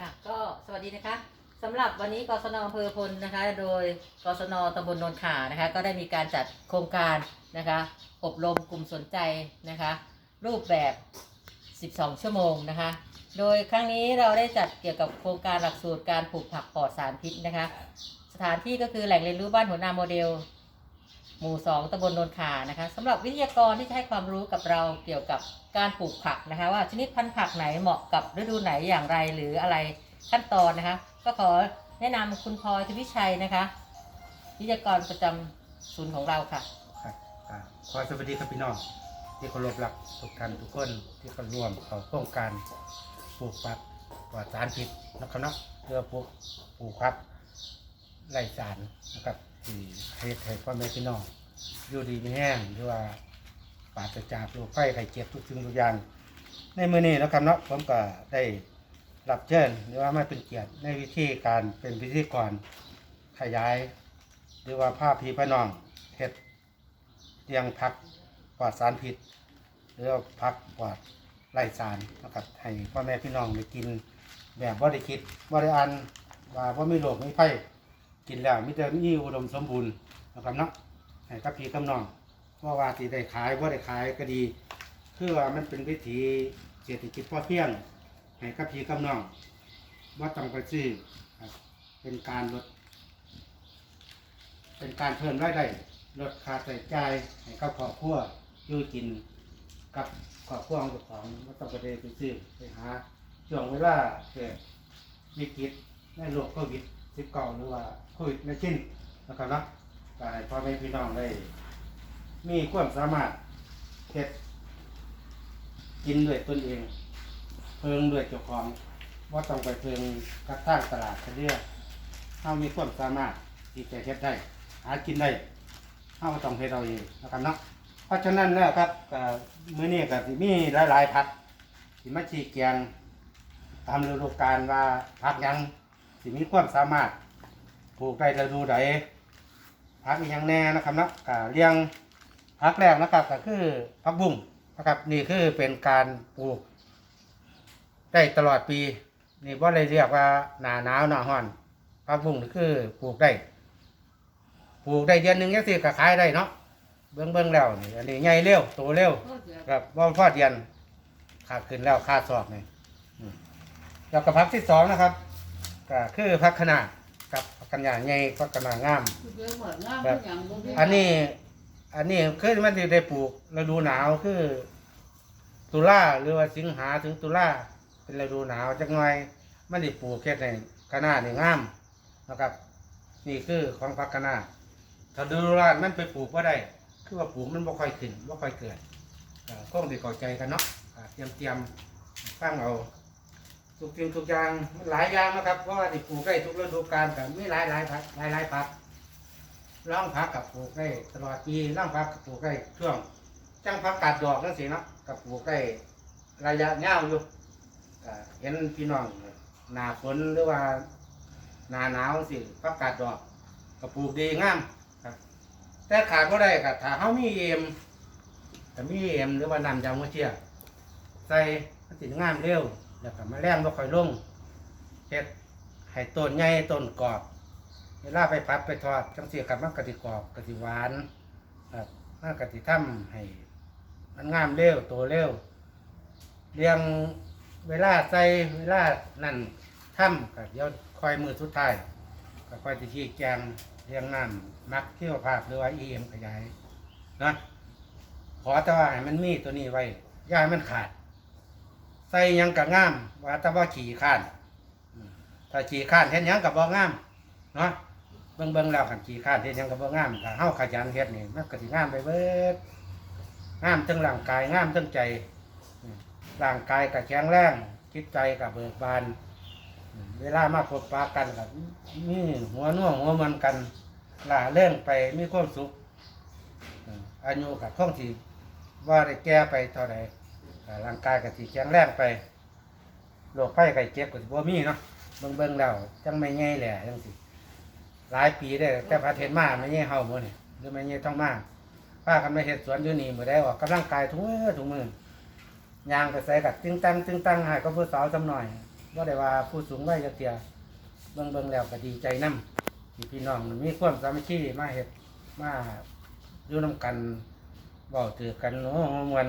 ค่ะ ก็สวัสดีนะคะสำหรับวันนี้กศนอำเภอพลนะคะ โดยกศนตำบลโนนขานะคะ ก็ได้มีการจัดโครงการนะคะ อบรมกลุ่มสนใจนะคะ รูปแบบ 12 ชั่วโมงนะคะ โดยครั้งนี้เราได้จัดเกี่ยวกับโครงการหลักสูตรการปลูกผักปลอดสารพิษนะคะ สถานที่ก็คือแหล่งเรียนรู้บ้านหัวนาโมเดล หมู่ 2ตำบลโนนขานะคะสำหรับวิทยากรที่จะให้ความรู้กับเราเกี่ยวกับการปลูกผักนะคะ ว่าชนิดพันธุ์ผักไหนเหมาะกับฤดูไหนอย่างไรหรืออะไรขั้นตอนนะคะ ก็ขอแนะนำคุณพลอยทวิชัยนะคะ วิทยากรประจำศูนย์ของเราค่ะ ครับอ่าขอสวัสดีครับพี่น้องที่เคารพรักทุกท่านทุกคนที่เข้าร่วมเข้าโครงการปลูกผักปลอดสารพิษนะครับเนาะเพื่อปลูกปลูกผักไร้สารนะครับที่ให้ให้พ่อแม่พี่น้อง อยู่ดีไม่แห้งหรือว่าปราศจากโรคไข้ไข้เจ็บทุกสิ่งทุกอย่าง ในมือนี้นะครับเนาะผมก็ได้รับเชิญหรือว่ามาเป็นเกียรติในวิธีการเป็นพิธีกรขยาย หรือว่าภาพพี่พน้องเฮ็ดเตียงพักปลอดสารพิษ หรือว่าพักปลอดไร้สารนะครับให้พ่อแม่พี่น้องได้กินแบบบ่าได้คิดบ่าได้อันว่าบ่าไมีโรคมีไฟกินแล้วมีแต่มีอุดมสมบูรณ์นะครับเนาะ ให้กับพี่กับน้องว่าว่าสิได้ขายบ่ได้ขายก็ดีคือว่ามันเป็นวิถีเศรษฐกิจพอเพียงให้กับพี่กับน้องบ่ต้องไปซื้อครับเป็นการลด เป็นการเพิ่มรายได้ลดค่าใช้จ่ายให้กับครอบครัวอยู่กินกับครอบครัวของเจ้าของไม่ต้องไปเดินไปซื้อไปหาช่วงเวลาเกิดวิกฤตในโรคโควิด19หรือว่าโควิดในชิ้นนะครับนะ ก็ให้พ่อแม่พี่น้องได้ มีความสามารถเฮ็ดกินด้วยตนเอง เพิงด้วยเจ้าของว่าต้องไปเพิงกระทั่งตลาดเฉลี่ยเฮามีความสามารถที่จะเฮ็ดได้ หากินได้เฮาก็ต้องเฮ็ดเอาเองนะครับเนาะเพราะฉะนั้นแล้วครับก็มื้อนี้ก็สิมีหลายๆผักสิมาชี้แจงตามฤดูกาลว่าผักหยังสิมีความสามารถปลูกได้ฤดูใด ผักอีหยังแน่นะครับนะก็เลี้ยงผักแรกนะครับก็คือผักบุ้งนะครับนี่คือเป็นการปลูก ได้ตลอดปี นี่ว่าเลยเรียกว่าหนาหนาวหนาร้อนผักบุ้งนี่คือปลูกได้ปลูกได้เดือนหนึ่งยังสิก็ขายได้เนาะเบิ้องเบิ้องแล้วนี่อันนี้ใหญ่เร็วโตเร็วครับว่าพอดเดือนขาดขึ้นแล้วขาดศอกนี่แล้วก็พักที่สองนะครับก็คือพักขนาด กับพักขนาดใหญ่พักขนาดงาม แบบอันนี้ อันนี้คือมันสิได้ปลูกฤดูหนาวคือ ตุลาหรือว่าสิงหาถึงตุลาเป็นฤดูหนาวจักหน่อย มันได้ปลูกแค่ในขนาดนี่งามนะครับ นี่คือของพักขนาดถ้าฤดูร้อนมันไปปลูกว่าได้ คือว่าปลูกมันบ่ค่อยขึ้นบ่ค่อยเกิดก็คงได้เข้าใจกันเนาะอ่าเตรียมเตรียมตั้งเอา ทุกสิ่งทุกอย่างมันหลายอย่างนะครับ เพราะว่าที่ปลูกได้ทุกฤดูกาลแต่ไม่หลายหลายพักหลายหลายพักร่องพักกับปลูกได้ตลอดปีร่องพักกับปลูกได้ช่วงจังพักกาดดอกนั่นสินะกับปลูกได้ระยะยาวอยู่เห็นพี่น้องหนาฝนหรือว่าหนาหนาวสิพักกาดดอกกับปลูกดีงามครับ แต่ขาดก็ได้กับถ้าเขามีเอ็มแต่มีเอ็มหรือว่านำยางมะเชียใส่มันสิงามเร็ว แล้วก็มาแรงบ่ค่อยลงเฮ็ดให้ต้นใหญ่ต้นกรอบ เวลาไปพัดไปทอดจังสีกับมันกะทิกรอบกะทิหวานครับมันกะทิทำให้มันงามเร็วโตเร็วเรียงเวลาใส่เวลานั่นทำก็เดี๋ยวคอยมือสุดท้ายก็คอยที่ชี้แจงเรียงน้ำมักเที่ยวภาพหรือว่าเอ็มขยายนะขอแต่ว่าให้มันมีตัวนี้ไว้อย่าให้มันขาด ใส่ยังกับงาม ว่าแต่ว่าขี่ข้านถ้าขี่ข้านเห็นยังกับบ่งามเนาะเบิ่งเบิ่งแล้วขันขี้ข้านเฮ็ดหยังก็บ่งามถ้าเฮาขยันเฮ็ดนี่มันก็สิงามไปเบิดงามทั้งร่างกายงามทั้งใจร่างกายก็แข็งแรงจิตใจก็เบิกบาน เวลามาพบปะกันก็มีหัวน่วงหัวมันกันล่าเรื่องไปมีความสุขอายุก็คงสิว่าได้แก่ไปเท่าใร่างกายก็สิแข็งแรงไปโรคภัยไข้เจ็บก็สิบ่มีเนาะเบิ่งเบิ่งแล้วจังไม่ใหญ่แหละจังสิหลายปีได้แต่พระเทศมาไม่เงี้ยเฮาหมดนี่หรือไม่เงี้ยต้องมาป้ากันมาเฮ็ดสวนอยู่นี่มื้อได้ออกกำลังกายทุกมื้อทุกมื้อยางไปใส่กับตึงตังตึงตังให้ก็ผู้สาวจำหน่อยว่าได้ว่าผู้สูงวัยจะเตียเบิ่งเบิ่งแล้วก็ดีใจนํที่พี่น้องมีความสามัคคีมาเฮ็ดมาอยู่นํกันเว้าถือกันโอ้มวน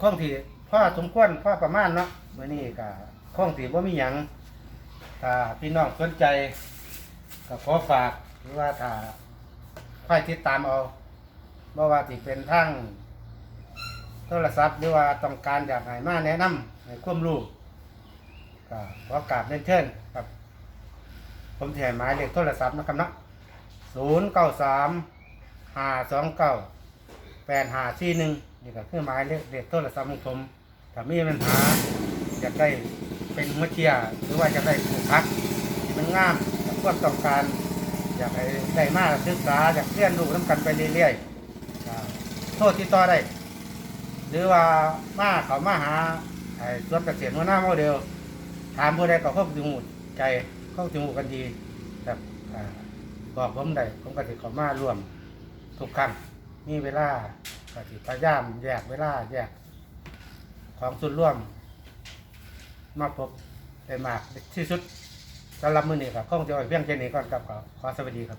ข้องถี่พ่อสมควรพ่อประมาณเนาะมื้อนี้ก็ข้องถี่ว่ามีหยังถ้าพี่น้องสนใจก็ขอฝากหรือว่าถ้าใครติดตามเอาบ่ว่าที่เป็นทั้งโทรศัพท์หรือว่าต้องการอยากให้มาแนะนำให้ความรู้ก็ขอกราบเรียนเชิญครับ ผมสิใหมายเลขโทรศัพท์นะครับศูนย์เก้าสามห้าสองเก้าแปดห้าสี่หนึ่ง นี่ก็คือหมายเลขเลขโทรศัพท์ของผมถ้ามีปัญหาอยากได้เป็นหัวเชียร์หรือว่าอยากได้ปลูกพักที่มันงามกับความต้องการ อยากให้ได้มาศึกษาอยากเรียนรู้น้ำกันไปเรื่อยๆโทษติดต่อได้ หรือว่ามาเขามาหาไอ้สวนเกษตรหัวหน้าโมเดลถามผู้ใดก็เข้าถึงหูใจเข้าถึงหูกันดีแบบบอกผมได้ผมก็ติเขามาร่วมทุกครั้งมีเวลา ก็ติพยายามแยกเวลาแยก ของส่วนร่วม มาพบได้มากที่สุดสำหรับมือนี้ครับคงจะเอาเพียงแค่นี้ก่อนครับขอขอสวัสดีครับ